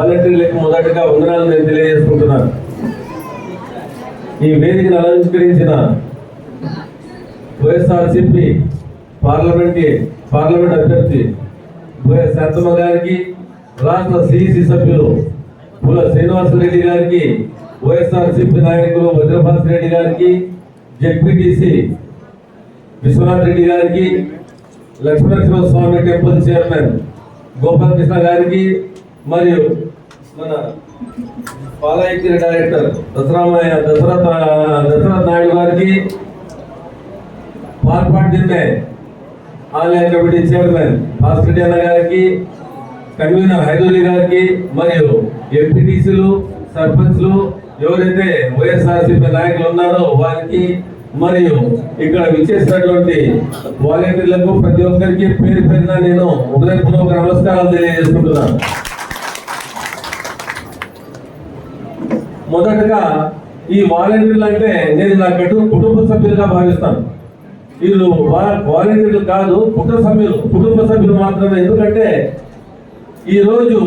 వాలంటీర్లకు మొదటగా వందనాలు నేను తెలియజేసుకుంటున్నాను. ఈ వేదికను అలంకరించిన వైఎస్ఆర్సిపి పార్లమెంట్ పార్లమెంట్ అభ్యర్థి వైఎస్ శాంతమ్మ గారికి రాష్ట్ర సిఇసి సభ్యులు పుల శ్రీనివాసరెడ్డి గారికి వైఎస్ఆర్సిపి నాయకులు వజ్రభాస్ రెడ్డి గారికి జెడ్పీటీసీ విశ్వనాథ్ రెడ్డి గారికి లక్ష్మీనరసింహ స్వామి టెంపుల్ చైర్మన్ గోపాలకృష్ణ గారికి మరియు మన పాలయకి డైరెక్టర్ దసరామయ్య దశరథ దశరథ్ నాయుడు గారికి పాల్పాటి జిన్నే ఆలయ కమిటీ చైర్మన్ భాస్కర్ అన్న గారికి కన్వీనర్ హైదూలి గారికి మరియు ఎంపీటీసీలు సర్పంచ్లు ఎవరైతే వైఎస్ఆర్సీపీ నాయకులు ఉన్నారో వారికి మరియు ఇక్కడ విచ్చేసినటువంటి వాలంటీర్లకు ప్రతి ఒక్కరికి పేరు పేరున నేను ఉదయపూర్వక నమస్కారాలు తెలియజేసుకుంటున్నాను. మొదటగా ఈ వాలంటీర్లు అంటే నేను నా కటు కుటుంబ సభ్యులుగా భావిస్తాను. వీళ్ళు వాలంటీర్లు కాదు కుటుంబ సభ్యులు కుటుంబ సభ్యులు మాత్రమే. ఎందుకంటే ఈరోజు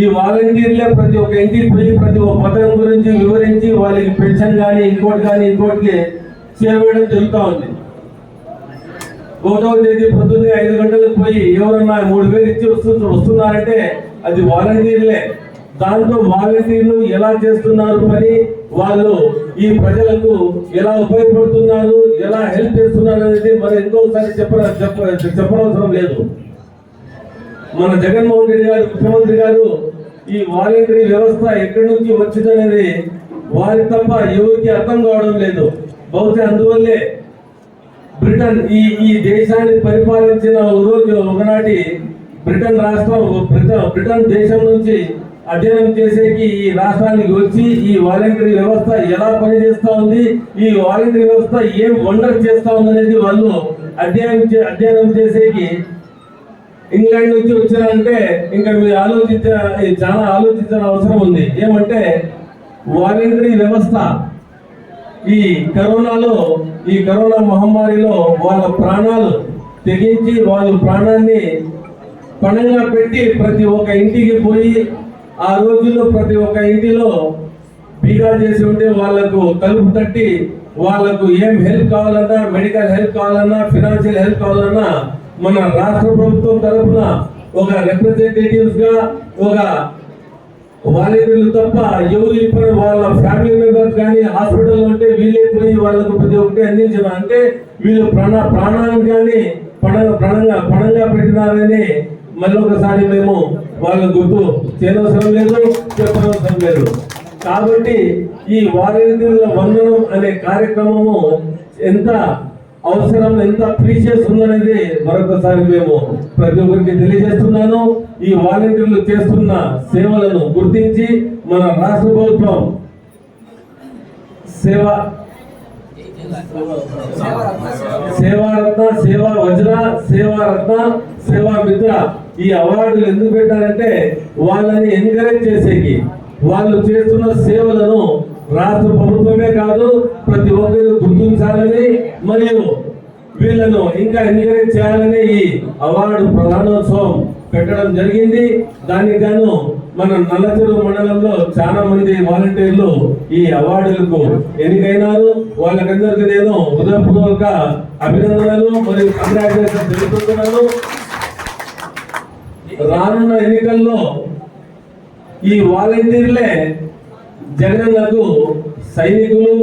ఈ వాలంటీర్లే ప్రతి ఒక్క ఇంటికి పోయి ప్రతి ఒక్క పథకం గురించి వివరించి వాళ్ళకి పెన్షన్ కానీ ఇంకోటి కానీ ఇంకోటికి చేరవేయడం జరుగుతూ ఉంది. ఒకటవ తేదీ పొద్దున్నే ఐదు గంటలకు పోయి ఎవరన్నా మూడు వేలు ఇచ్చి వస్తు వస్తున్నారంటే అది వాలంటీర్లే. దాంతో వాలంటీర్లు ఎలా చేస్తున్నారు పని వాళ్ళు ఈ ప్రజలకు ఎలా ఉపయోగపడుతున్నారు? ఎలా హెల్ప్ చేస్తున్నారు అనేది మరి ఇంకొకసారి చెప్ప చెప్ప చెప్పనవసరం లేదు. మన జగన్మోహన్ రెడ్డి గారు ముఖ్యమంత్రి గారు ఈ వాలంటరీ వ్యవస్థ ఎక్కడి నుంచి వచ్చిందనేది వారి తప్ప ఎవరికి అర్థం కావడం లేదు. బహుశా అందువల్లే బ్రిటన్ ఈ ఈ దేశాన్ని పరిపాలించిన రోజు ఒకనాటి బ్రిటన్ రాష్ట్రం బ్రిటన్ బ్రిటన్ దేశం నుంచి అధ్యయనం చేసేకి ఈ రాష్ట్రానికి వచ్చి ఈ వాలంటరీ వ్యవస్థ ఎలా పనిచేస్తూ ఉంది ఈ వాలంటరీ వ్యవస్థ ఏం వండర్ చేస్తూ ఉంది అనేది వాళ్ళు అధ్యయనం చే- అధ్యయనం చేసేకి ఇంగ్లాండ్ నుంచి వచ్చారంటే ఇంకా మీరు ఆలోచించ చాలా ఆలోచించిన అవసరం ఉంది. ఏమంటే వాలంటరీ వ్యవస్థ ఈ కరోనాలో ఈ కరోనా మహమ్మారిలో వాళ్ళ ప్రాణాలు తెగించి వాళ్ళ ప్రాణాన్ని పణంగా పెట్టి ప్రతి ఒక్క ఇంటికి పోయి ఆ రోజుల్లో ప్రతి ఒక్క ఇంటిలో బీగా చేసి ఉంటే వాళ్ళకు తలుపు తట్టి వాళ్ళకు ఏం హెల్ప్ కావాలన్నా మెడికల్ హెల్ప్ కావాలన్నా ఫినాన్షియల్ హెల్ప్ కావాలన్నా మన రాష్ట్ర ప్రభుత్వం తరఫున ఒక రిప్రజెంటేటివ్స్గా ఒక వాలంటీర్లు తప్ప ఎవరు ఇప్పుడు వాళ్ళ ఫ్యామిలీ మెంబర్స్ కానీ హాస్పిటల్లో ఉంటే వీళ్ళే పోయి వాళ్ళకు ప్రతి ఒక్కటి అందించిన అంటే వీళ్ళు ప్రాణ ప్రాణాన్ని కానీ పణ ప్రాణంగా పణంగా పెట్టినారని మళ్ళీ ఒకసారి మేము వాళ్ళ గుర్తు చేయనవసరం లేదు చెప్పనవసరం లేదు. కాబట్టి ఈ వాలంటీర్ల వందనం అనే కార్యక్రమము ఎంత అవసరం ఎంత ప్రీషియస్ ఉందనేది మరొకసారి మేము ప్రతి ఒక్కరికి తెలియజేస్తున్నాను. ఈ వాలంటీర్లు చేస్తున్న సేవలను గుర్తించి మన రాష్ట్ర ప్రభుత్వం సేవ సేవారత్న సేవా వజ్ర సేవారత్న సేవా మిత్ర ఈ అవార్డులు ఎందుకు పెట్టారంటే వాళ్ళని ఎంకరేజ్ చేసేకి. వాళ్ళు చేస్తున్న సేవలను రాష్ట్ర ప్రభుత్వమే కాదు ప్రతి ఒక్కరు గుర్తించాలని మరియు వీళ్ళను ఇంకా ఎంకరేజ్ చేయాలని ఈ అవార్డు ప్రధానోత్సవం పెట్టడం జరిగింది. దానికి గాను మన నల్లచెరు మండలంలో చాలా మంది వాలంటీర్లు ఈ అవార్డులకు ఎన్నికైనారు. వాళ్ళకందరికీ నేను హృదయపూర్వక అభినందనలు మరియు కంగ్రాచులేషన్ తెలుపుతున్నాను. రానున్న ఎన్నికల్లో ఈ వాలంటీర్లే జగనన్నకు సైనికులు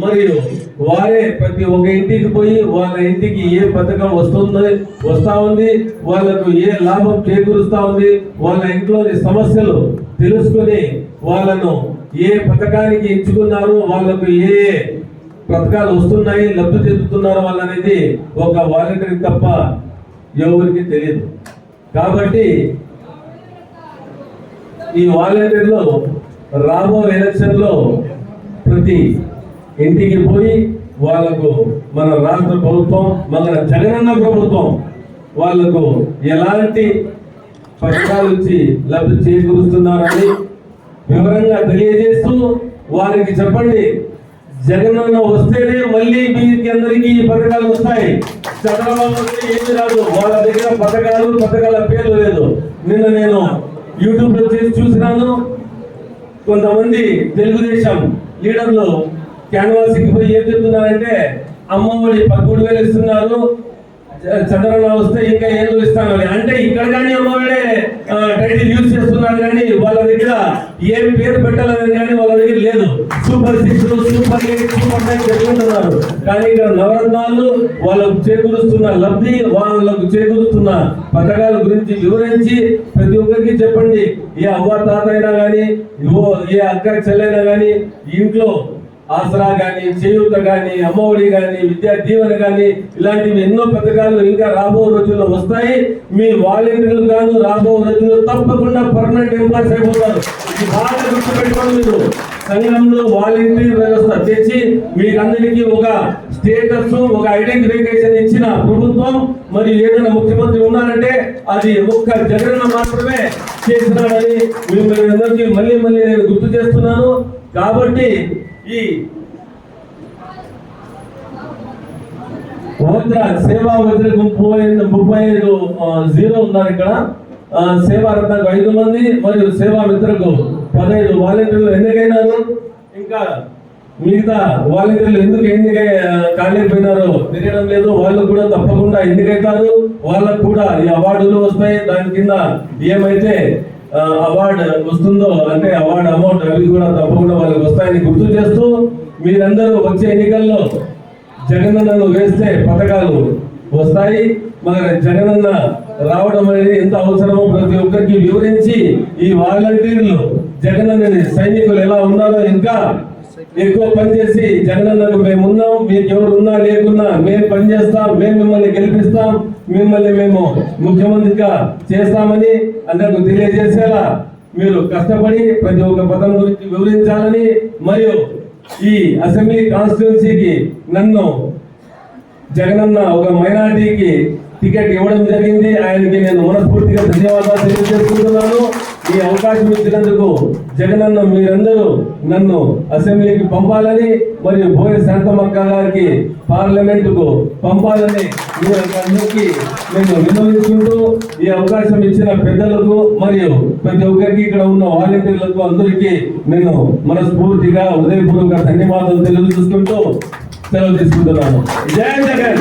మరియు వారే ప్రతి ఒక్క ఇంటికి పోయి వాళ్ళ ఇంటికి ఏ పథకం వస్తుంది వస్తూ ఉంది వాళ్ళకు ఏ లాభం చేకూరుస్తూ ఉంది వాళ్ళ ఇంట్లోని సమస్యలు తెలుసుకొని వాళ్ళను ఏ పథకానికి ఎంచుకున్నారు వాళ్ళకు ఏ ఏ పథకాలు వస్తున్నాయి లబ్ధి చెందుతున్నారు వాళ్ళనేది ఒక వాలంటీర్ తప్ప ఎవరికి తెలియదు. కాబట్టి ఈ వాలంటీర్లో రాబో ఎలక్షన్లో ప్రతి ఇంటికి పోయి వాళ్ళకు మన రాష్ట్ర ప్రభుత్వం మన జగనన్న ప్రభుత్వం వాళ్ళకు ఎలాంటి పథకాలు ఇచ్చి లబ్ధి చేకూరుస్తున్నారని వివరంగా తెలియజేస్తూ వారికి చెప్పండి. జగనన్న వస్తేనే మళ్ళీ మీకు అందరికీ ఈ పథకాలు వస్తాయి. చంద్రబాబు ఏమి రాదు వాళ్ళ దగ్గర పథకాలు పథకాల పేర్లు లేదు. నిన్న నేను యూట్యూబ్లో చేసి చూసినాను. కొంతమంది తెలుగుదేశం లీడర్లు క్యాన్వాసింగ్ పోయి ఏం చెప్తున్నారంటే అమ్మఒడి పదమూడు వేలు ఇస్తున్నారు. చ- చంద్రబాబు వస్తే ఇంకా ఏదో ఇస్తాను అంటే ఇక్కడ కానీ అమ్మఒడే టైటిల్ యూజ్ చేస్తున్నారు కానీ వాళ్ళ దగ్గర ఏమి పేరు పెట్టాలని కానీ వాళ్ళ దగ్గర లేదు. Super six super eight super nine చెప్పుకుంటున్నారు కానీ ఇక్కడ నవరత్నాలు వాళ్ళకు చేకూరుస్తున్న లబ్ధి వాళ్ళకు చేకూరుస్తున్న పథకాల గురించి వివరించి ప్రతి ఒక్కరికి చెప్పండి. ఏ అవ్వ తాత అయినా కానీ ఏ అక్క చెల్లైనా కానీ ఇంట్లో ఆసరా కానీ చేయూత కానీ అమ్మఒడి కానీ విద్యా దీవెన కానీ ఇలాంటివి ఎన్నో పథకాలు ఇంకా రాబో రోజుల్లో వస్తాయి. మీ వాలంటీర్లు కాను రాబో రోజుల్లో తప్పకుండా పర్మనెంట్ ఎంప్లాయీస్ అయిపోతారు. ఇది బాగా గుర్తుపెట్టుకోండి మీరు. సంఘంలో వాలంటీర్ వ్యవస్థ తెచ్చి మీకందరికీ ఒక స్టేటస్ ఒక ఐడెంటిఫికేషన్ ఇచ్చిన ప్రభుత్వం మరి ఏదైనా ముఖ్యమంత్రి ఉన్నారంటే అది ఒక్క జగన్ మాత్రమే చేసినాడని మిమ్మల్ని అందరికీ మళ్ళీ మళ్ళీ నేను గుర్తు చేస్తున్నాను. కాబట్టి ఈ సేవా వజ్ర ముప్పై ముప్పై ఐదు జీరో ఉన్నారు ఇక్కడ. సేవా రత్నకు ఐదు మంది మరియు సేవా మిత్రకు పదహైదు వాలంటీర్లు ఎన్నికైనారు ఇంకా మిగతా వాలంటీర్లు ఎందుకు ఎన్నిక కాలేకపోయినారో? తెలియడం లేదు. వాళ్ళు కూడా తప్పకుండా ఎన్నికైతారు వాళ్ళకు కూడా ఈ అవార్డులు వస్తాయి. దాని కింద ఏమైతే అవార్డు వస్తుందో అంటే అవార్డు అమౌంట్ అవి కూడా తప్పకుండా వాళ్ళకి వస్తాయని గుర్తు చేస్తూ మీరందరూ వచ్చే ఎన్నికల్లో జగనన్నను వేస్తే పథకాలు వస్తాయి. మరి జగనన్న రావడం అనేది ఎంత అవసరమో ప్రతి ఒక్కరికి వివరించి ఈ వాలంటీర్లు జగనన్నని సైనికులు ఎలా ఉన్నారో ఇంకా ఎక్కువ పనిచేసి జగనన్నకు మేము ఉన్నాం మీకు ఎవరు ఉన్నా లేకున్నా మేము పనిచేస్తాం మేము మిమ్మల్ని గెలిపిస్తాం. మిమ్మల్ని మేము ముఖ్యమంత్రిగా చేస్తామని అందరికి తెలియజేసేలా మీరు కష్టపడి ప్రతి ఒక్క పదం గురించి వివరించాలని మరియు ఈ అసెంబ్లీ కాన్స్టిట్యున్సీకి నన్ను జగనన్న ఒక మైనార్టీకి టికెట్ ఇవ్వడం జరిగింది. ఆయనకి నేను మనస్ఫూర్తిగా ధన్యవాదాలు తెలియజేసుకుంటున్నాను. ఈ అవకాశం ఇచ్చినందుకు జగనన్న మీరందరూ నన్ను అసెంబ్లీకి పంపాలని మరియు భోయ శాంతమక్క గారికి పార్లమెంటుకు పంపాలని మీ అందరికీ నేను విన్నవించుకుంటూ ఈ అవకాశం ఇచ్చిన పెద్దలకు మరియు ప్రతి ఒక్కరికి ఇక్కడ ఉన్న వాలంటీర్లకు అందరికీ నేను మనస్ఫూర్తిగా ఉదయపూర్వక ధన్యవాదాలు తెలియజేసుకుంటూ సెలవు తీసుకుంటున్నాను. జై జగన్!